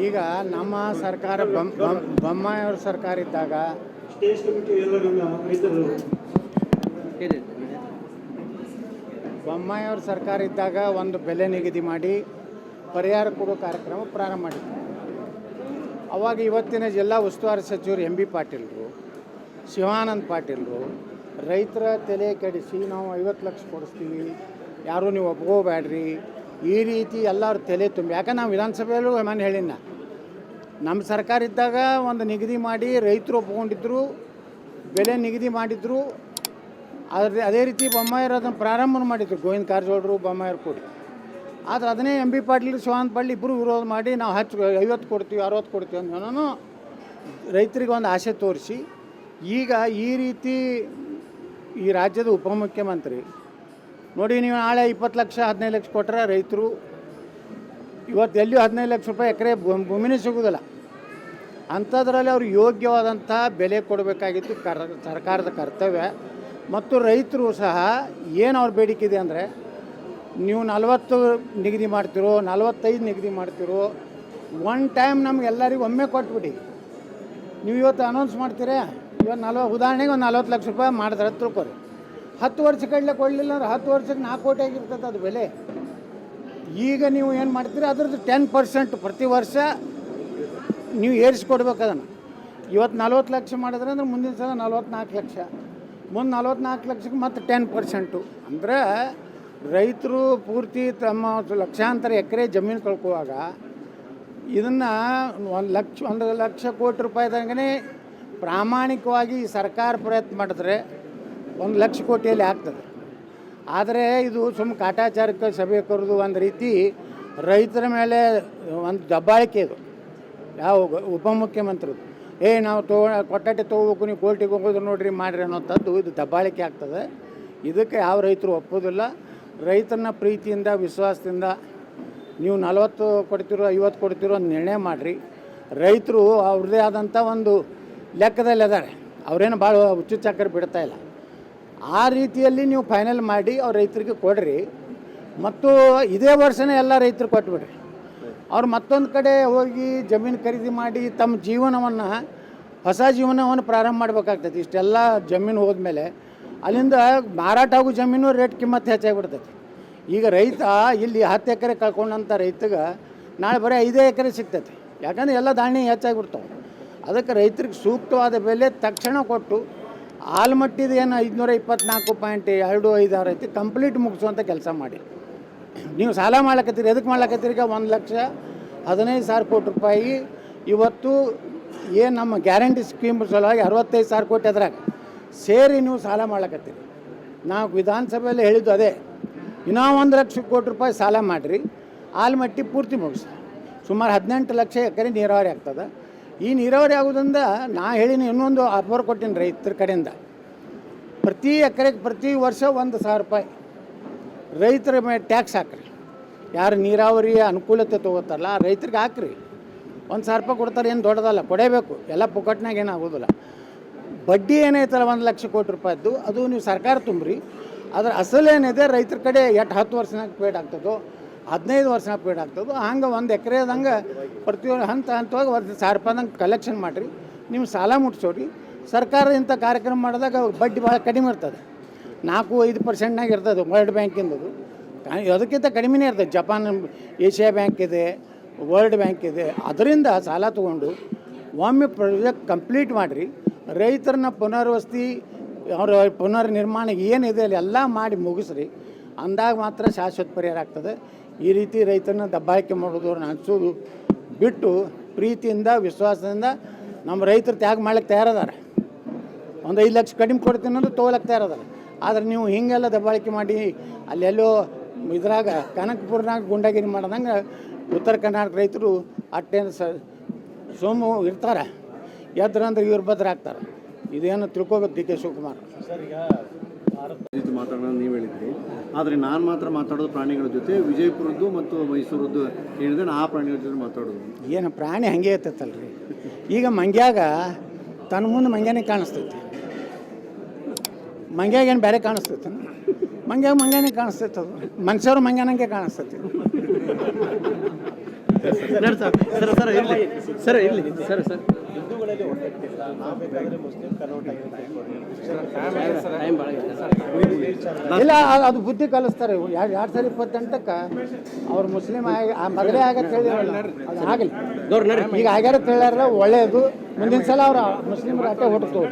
ಈಗ ನಮ್ಮ ಸರ್ಕಾರ ಬೊಮ್ ಬೊಮ್- ಬೊಮ್ಮಾಯಿಯವ್ರ ಸರ್ಕಾರ ಇದ್ದಾಗ ಬೊಮ್ಮಾಯಿಯವ್ರ ಸರ್ಕಾರ ಇದ್ದಾಗ ಒಂದು ಬೆಲೆ ನಿಗದಿ ಮಾಡಿ ಪರಿಹಾರ ಕೊಡೋ ಕಾರ್ಯಕ್ರಮ ಪ್ರಾರಂಭ ಮಾಡಿದ್ರು. ಅವಾಗ ಇವತ್ತಿನ ಜಿಲ್ಲಾ ಉಸ್ತುವಾರಿ ಸಚಿವರು ಎಂ ಬಿ ಪಾಟೀಲ್ರು ಶಿವಾನಂದ್ ಪಾಟೀಲ್ರು ರೈತರ ತಲೆ ಕೆಡಿಸಿ ನಾವು ಐವತ್ತು ಲಕ್ಷ ಕೊಡಿಸ್ತೀವಿ ಯಾರೂ ನೀವು ಒಪ್ಕೋಬೇಡ್ರಿ ಈ ರೀತಿ ಎಲ್ಲರ ತಲೆ ತುಂಬಿ ಯಾಕಂದ್ರೆ ನಾವು ವಿಧಾನಸಭೆಯಲ್ಲೂ ಮನೆ ಹೇಳಿನ ನಮ್ಮ ಸರ್ಕಾರ ಇದ್ದಾಗ ಒಂದು ನಿಗದಿ ಮಾಡಿ ರೈತರು ಒಪ್ಕೊಂಡಿದ್ರು ಬೆಲೆ ನಿಗದಿ ಮಾಡಿದ್ರು. ಅದ್ರ ಅದೇ ರೀತಿ ಬೊಮ್ಮಾಯರು ಅದನ್ನು ಪ್ರಾರಂಭ ಮಾಡಿದ್ರು, ಗೋವಿಂದ ಕಾರಜೋಳರು ಬೊಮ್ಮಾಯರು ಕೂಡಿ. ಆದ್ರೆ ಅದನ್ನೇ ಎಂ ಬಿ ಪಾಟೀಲ್ ಶಿವಾನಂದ ಪಾಟೀಲ್ ಇಬ್ಬರು ವಿರೋಧ ಮಾಡಿ ನಾವು ಹಚ್ಚು ಐವತ್ತು ಕೊಡ್ತೀವಿ, ಅರವತ್ತು ಕೊಡ್ತೀವಿ ಅಂತ ನಾನು ರೈತರಿಗೆ ಒಂದು ಆಸೆ ತೋರಿಸಿ. ಈಗ ಈ ರೀತಿ ಈ ರಾಜ್ಯದ ಉಪಮುಖ್ಯಮಂತ್ರಿ ನೋಡಿ, ನೀವು ನಾಳೆ ಇಪ್ಪತ್ತು ಲಕ್ಷ, ಹದಿನೈದು ಲಕ್ಷ ಕೊಟ್ಟರೆ ರೈತರು, ಇವತ್ತು ಎಲ್ಲಿಯೂ ಹದಿನೈದು ಲಕ್ಷ ರೂಪಾಯಿ ಎಕರೆ ಭೂಮಿನೇ ಸಿಗೋದಿಲ್ಲ ಅಂಥದ್ರಲ್ಲಿ ಅವ್ರು ಯೋಗ್ಯವಾದಂಥ ಬೆಲೆ ಕೊಡಬೇಕಾಗಿತ್ತು ಕರ್, ಸರ್ಕಾರದ ಕರ್ತವ್ಯ. ಮತ್ತು ರೈತರು ಸಹ ಏನು ಅವ್ರ ಬೇಡಿಕೆ ಇದೆ ಅಂದರೆ, ನೀವು ನಲ್ವತ್ತು ನಿಗದಿ ಮಾಡ್ತಿರೋ, ನಲ್ವತ್ತೈದು ನಿಗದಿ ಮಾಡ್ತಿರೋ ಒನ್ ಟೈಮ್ ನಮಗೆಲ್ಲರಿಗೂ ಒಮ್ಮೆ ಕೊಟ್ಬಿಡಿ. ನೀವು ಇವತ್ತು ಅನೌನ್ಸ್ ಮಾಡ್ತೀರಾ? ಇವತ್ತು ನಲ್ವ, ಉದಾಹರಣೆಗೆ ಒಂದು ನಲ್ವತ್ತು ಲಕ್ಷ ರೂಪಾಯಿ ಮಾಡಿದ್ರೆ ತಿಳ್ಕೊರಿ ಹತ್ತು ವರ್ಷ ಕಡಲೆ ಕೊಡಲಿಲ್ಲ ಅಂದ್ರೆ ಹತ್ತು ವರ್ಷಕ್ಕೆ ನಾಲ್ಕು ಕೋಟಿ ಆಗಿರ್ತದೆ ಅದು ಬೆಲೆ. ಈಗ ನೀವು ಏನು ಮಾಡ್ತೀರಿ, ಅದ್ರದ್ದು ಟೆನ್ ಪರ್ಸೆಂಟ್ ಪ್ರತಿ ವರ್ಷ ನೀವು ಏರಿಸ್ಕೊಡ್ಬೇಕು ಅದನ್ನು. ಇವತ್ತು ನಲ್ವತ್ತು ಲಕ್ಷ ಮಾಡಿದ್ರೆ ಅಂದ್ರೆ ಮುಂದಿನ ಸಲ ನಲ್ವತ್ನಾಲ್ಕು ಲಕ್ಷ. ಮುಂದೆ ನಲ್ವತ್ನಾಲ್ಕು ಲಕ್ಷಕ್ಕೆ ಮತ್ತೆ ಟೆನ್ ಪರ್ಸೆಂಟು ಅಂದ್ರೆ ರೈತರು ಪೂರ್ತಿ ತಮ್ಮ ಲಕ್ಷಾಂತರ ಎಕರೆ ಜಮೀನು ಕಳ್ಕೊವಾಗ ಇದನ್ನು ಒಂದು ಲಕ್ಷ ಒಂದು ಲಕ್ಷ ಕೋಟಿ ರೂಪಾಯಿದಂಗೆ ಪ್ರಾಮಾಣಿಕವಾಗಿ ಸರ್ಕಾರ ಪ್ರಯತ್ನ ಮಾಡಿದ್ರೆ ಒಂದು ಲಕ್ಷ ಕೋಟಿಯಲ್ಲಿ ಆಗ್ತದೆ. ಆದರೆ ಇದು ಸುಮ್ಮ ಕಾಟಾಚಾರಕ್ಕೆ ಸಭೆ ಕರೆದು ಒಂದು ರೀತಿ ರೈತರ ಮೇಲೆ ಒಂದು ದಬ್ಬಾಳಿಕೆ ಇದು. ಯಾವ ಉಪಮುಖ್ಯಮಂತ್ರಿ ಏ, ನಾವು ತಗೋ ಕೊಟ್ಟಾಟೆ ತೊಗೋಬೇಕು, ನೀವು ಕೋರ್ಟಿಗೆ ಹೋಗೋದು ನೋಡ್ರಿ, ಮಾಡಿರಿ ಅನ್ನೋಂಥದ್ದು ಇದು ದಬ್ಬಾಳಿಕೆ ಆಗ್ತದೆ. ಇದಕ್ಕೆ ಯಾವ ರೈತರು ಒಪ್ಪೋದಿಲ್ಲ. ರೈತನ ಪ್ರೀತಿಯಿಂದ, ವಿಶ್ವಾಸದಿಂದ ನೀವು ನಲವತ್ತು ಕೊಡ್ತಿರೋ, ಐವತ್ತು ಕೊಡ್ತಿರೋ ಒಂದು ನಿರ್ಣಯ ಮಾಡಿರಿ. ರೈತರು ಅವ್ರದ್ದೇ ಆದಂಥ ಒಂದು ಲೆಕ್ಕದಲ್ಲಿ ಅದಾರೆ ಅವರೇನು ಭಾಳ ಹುಚ್ಚು ಬಿಡ್ತಾ ಇಲ್ಲ. ಆ ರೀತಿಯಲ್ಲಿ ನೀವು ಫೈನಲ್ ಮಾಡಿ ಅವ್ರ ರೈತರಿಗೆ ಕೊಡ್ರಿ. ಮತ್ತು ಇದೇ ವರ್ಷನೇ ಎಲ್ಲ ರೈತರು ಕೊಟ್ಬಿಡ್ರಿ. ಅವ್ರು ಮತ್ತೊಂದು ಕಡೆ ಹೋಗಿ ಜಮೀನು ಖರೀದಿ ಮಾಡಿ ತಮ್ಮ ಜೀವನವನ್ನು, ಹೊಸ ಜೀವನವನ್ನು ಪ್ರಾರಂಭ ಮಾಡ್ಬೇಕಾಗ್ತೈತಿ. ಇಷ್ಟೆಲ್ಲ ಜಮೀನು ಹೋದ್ಮೇಲೆ ಅಲ್ಲಿಂದ ಮಾರಾಟ ಆಗೋ ಜಮೀನು ರೇಟ್ ಕಿಮ್ಮತ್ತು ಹೆಚ್ಚಾಗಿಬಿಡ್ತೈತಿ ಈಗ ರೈತ ಇಲ್ಲಿ ಹತ್ತು ಎಕರೆ ಕಳ್ಕೊಂಡಂಥ ರೈತಗೆ ನಾಳೆ ಬರೀ ಐದೇ ಎಕರೆ ಸಿಗ್ತೈತಿ. ಯಾಕಂದ್ರೆ ಎಲ್ಲ ಧಾನ್ಯ ಹೆಚ್ಚಾಗಿಬಿಡ್ತಾವೆ. ಅದಕ್ಕೆ ರೈತರಿಗೆ ಸೂಕ್ತವಾದ ಬೆಲೆ ತಕ್ಷಣ ಕೊಟ್ಟು ಆಲ್ಮಟ್ಟಿದ ಏನು ಐದುನೂರ ಇಪ್ಪತ್ನಾಲ್ಕು ಪಾಯಿಂಟ್ ಎರಡು ಐದು ಆರು ಐತಿ, ಕಂಪ್ಲೀಟ್ ಮುಗಿಸುವಂಥ ಕೆಲಸ ಮಾಡಿ. ನೀವು ಸಾಲ ಮಾಡ್ಲಕತ್ತೀರಿ ಎದಕ್ಕೆ ಮಾಡ್ಲಕತ್ತೀರಿ ಒಂದು ಲಕ್ಷ ಹದಿನೈದು ಸಾವಿರ ಕೋಟಿ ರೂಪಾಯಿ. ಇವತ್ತು ಏನು ನಮ್ಮ ಗ್ಯಾರಂಟಿ ಸ್ಕೀಮ್ ಸಲುವಾಗಿ ಅರವತ್ತೈದು ಸಾವಿರ ಕೋಟಿ ಅದ್ರಾಗ ಸೇರಿ ನೀವು ಸಾಲ ಮಾಡ್ಲಕತ್ತೀರಿ. ನಾವು ವಿಧಾನಸಭೆಯಲ್ಲಿ ಹೇಳಿದ್ದು ಅದೇ, ಇನ್ನೂ ಒಂದು ಲಕ್ಷ ಕೋಟಿ ರೂಪಾಯಿ ಸಾಲ ಮಾಡಿರಿ ಆಲ್ಮಟ್ಟಿ ಪೂರ್ತಿ ಮುಗಿಸಿ. ಸುಮಾರು ಹದಿನೆಂಟು ಲಕ್ಷ ಎಕರೆ ನೀರಾವರಿ ಆಗ್ತದೆ. ಈ ನೀರಾವರಿ ಆಗೋದ್ರಿಂದ ನಾ ಹೇಳಿನ ಇನ್ನೊಂದು ಆಫರ್ ಕೊಟ್ಟಿನಿ ರೈತರ ಕಡೆಯಿಂದ. ಪ್ರತಿ ಎಕರೆಗೆ ಪ್ರತಿ ವರ್ಷ ಒಂದು ಸಾವಿರ ರೂಪಾಯಿ ರೈತರ ಮೇಲೆ ಟ್ಯಾಕ್ಸ್ ಹಾಕ್ರಿ. ಯಾರು ನೀರಾವರಿಯ ಅನುಕೂಲತೆ ತೊಗೋತಾರಲ್ಲ ರೈತರಿಗೆ ಹಾಕ್ರಿ. ಒಂದು ಸಾವಿರ ರೂಪಾಯಿ ಕೊಡ್ತಾರೆ ಏನು ದೊಡ್ಡದಲ್ಲ, ಕೊಡೇಬೇಕು. ಎಲ್ಲ ಪುಕ್ಕಟ್ನಾಗ ಏನು ಆಗೋದಿಲ್ಲ ಬಡ್ಡಿ ಏನೈತಲ್ಲ ಒಂದು ಲಕ್ಷ ಕೋಟಿ ರೂಪಾಯಿದ್ದು, ಅದು ನೀವು ಸರ್ಕಾರ ತುಂಬ್ರಿ. ಅದರ ಅಸಲು ಏನಿದೆ ರೈತರ ಕಡೆ ಎಷ್ಟು ಹತ್ತು ವರ್ಷನಾಗ ಪೇಡ್ ಆಗ್ತದೋ ಹದಿನೈದು ವರ್ಷ ಪೀಡ್ ಆಗ್ತದೆ. ಹಂಗೆ ಒಂದು ಎಕರೆದಂಗೆ ಪ್ರತಿಯೊಂದು ಹಂತ ಹಂತವಾಗಿ ಒಂದು ಸಾವಿರ ರೂಪಾಯಿದಂಗೆ ಕಲೆಕ್ಷನ್ ಮಾಡಿರಿ. ನಿಮ್ಮ ಸಾಲ ಮುಟ್ಸೋರಿ. ಸರ್ಕಾರ ಇಂಥ ಕಾರ್ಯಕ್ರಮ ಮಾಡಿದಾಗ ಬಡ್ಡಿ ಭಾಳ ಕಡಿಮೆ ಇರ್ತದೆ. ನಾಲ್ಕು ಐದು ಪರ್ಸೆಂಟ್ನಾಗ ಇರ್ತದೆ ವರ್ಲ್ಡ್ ಬ್ಯಾಂಕಿಂದದು ಅದಕ್ಕಿಂತ ಕಡಿಮೆನೇ ಇರ್ತದೆ. ಜಪಾನ್, ಏಷ್ಯಾ ಬ್ಯಾಂಕ್ ಇದೆ ವರ್ಲ್ಡ್ ಬ್ಯಾಂಕ್ ಇದೆ. ಅದರಿಂದ ಸಾಲ ತೊಗೊಂಡು ಒಮ್ಮೆ ಪ್ರಾಜೆಕ್ಟ್ ಕಂಪ್ಲೀಟ್ ಮಾಡಿರಿ. ರೈತರನ್ನ ಪುನರ್ವಸತಿ, ಅವರ ಪುನರ್ ನಿರ್ಮಾಣ ಏನಿದೆ ಅಲ್ಲಿ ಎಲ್ಲ ಮಾಡಿ ಮುಗಿಸ್ರಿ. ಅಂದಾಗ ಮಾತ್ರ ಶಾಶ್ವತ ಪರಿಹಾರ ಆಗ್ತದೆ. ಈ ರೀತಿ ರೈತನ ದಬ್ಬಾಳಿಕೆ ಮಾಡೋದು ಹಂಚೋದು ಬಿಟ್ಟು ಪ್ರೀತಿಯಿಂದ, ವಿಶ್ವಾಸದಿಂದ ನಮ್ಮ ರೈತರು ತ್ಯಾಗ ಮಾಡ್ಲಿಕ್ಕೆ ತಯಾರದಾರೆ ಒಂದು ಐದು ಲಕ್ಷ ಕಡಿಮೆ ಕೊಡ್ತೀನಿ ಅಂದ್ರೆ ತೊಗೊಳಕ್ಕೆ ತಯಾರದಾರೆ ಆದ್ರೆ ನೀವು ಹಿಂಗೆಲ್ಲ ದಬ್ಬಾಳಿಕೆ ಮಾಡಿ ಅಲ್ಲೆಲ್ಲೋ ಇದ್ರಾಗ ಕನಕಪುರನಾಗ ಗುಂಡಾಗಿರಿ ಮಾಡ್ದಂಗೆ ಉತ್ತರ ಕರ್ನಾಟಕ ರೈತರು ಅಟ್ಟೇನು ಸ, ಸೋಮು ಇರ್ತಾರೆ. ಎದ್ರಂದ್ರೆ ಇವ್ರು ಭದ್ರಾಗ್ತಾರೆ ಇದೇನು ತಿಳ್ಕೊಬೇಕು ಡಿ ಕೆ ಶಿವಕುಮಾರ್. ಜೊತೆ ಮಾತಾಡೋಣ ನೀವು ಹೇಳಿದ್ರಿ. ಆದರೆ ನಾನು ಮಾತ್ರ ಮಾತಾಡೋದು ಪ್ರಾಣಿಗಳ ಜೊತೆ, ವಿಜಯಪುರದ್ದು ಮತ್ತು ಮೈಸೂರದ್ದು ಹೇಳಿದ್ರೆ ಆ ಪ್ರಾಣಿಗಳ ಜೊತೆ ಮಾತಾಡೋದು. ಏನು ಪ್ರಾಣಿ ಹಂಗೆ ಇರ್ತೈತಲ್ರಿ. ಈಗ ಮಂಗ್ಯಾಗ ತನ್ನ ಮುಂದೆ ಮಂಗ್ಯಾನೇ ಕಾಣಿಸ್ತೈತಿ. ಮಂಗ್ಯಾಗ ಏನು ಬೇರೆ ಕಾಣಿಸ್ತೈತೆ ಮಂಗ್ಯಾಗ ಮಂಗ್ಯಾನೇ ಕಾಣಿಸ್ತೈತೆ ಅದು. ಮನುಷ್ಯರು ಮಂಗ್ಯಾನಂಗೆ ಕಾಣಿಸ್ತೈತಿ. ಸರ್ ಸರ್ ಸರ್ ಇರಲಿ. ಸರ್ ಇರಲಿ. Sir sir. ಹಿಂದೂಗಳಲ್ಲಿ ಒಟ್ಟಿಲ್ಲ ನಾವು ಬೇಕಾದ್ರೆ ಮುಸ್ಲಿಂ ಕನ್ವರ್ಟ್ ಇಲ್ಲ ಅ- ಅದು ಬುದ್ಧಿ ಕಲಿಸ್ತಾರೆ. ಎರಡು ಎರಡು ಸಾವಿರ ಇಪ್ಪತ್ತೆಂಟಕ್ಕ ಅವ್ರು ಮುಸ್ಲಿಂ ಆಗಿ ಆ ಮದುವೆ ಆಗತ್ತೆ ಹೇಳಿದ್ರಲ್ಲ ಅದು ಆಗಲಿ ಈಗ ಆಗ್ಯಾರ ಹೇಳ್ಯಾರ ಒಳ್ಳೆಯದು ಮುಂದಿನ ಸಲ ಅವ್ರು ಮುಸ್ಲಿಮರ ಅಟ್ಟೆ ಹೊಟ್ಟು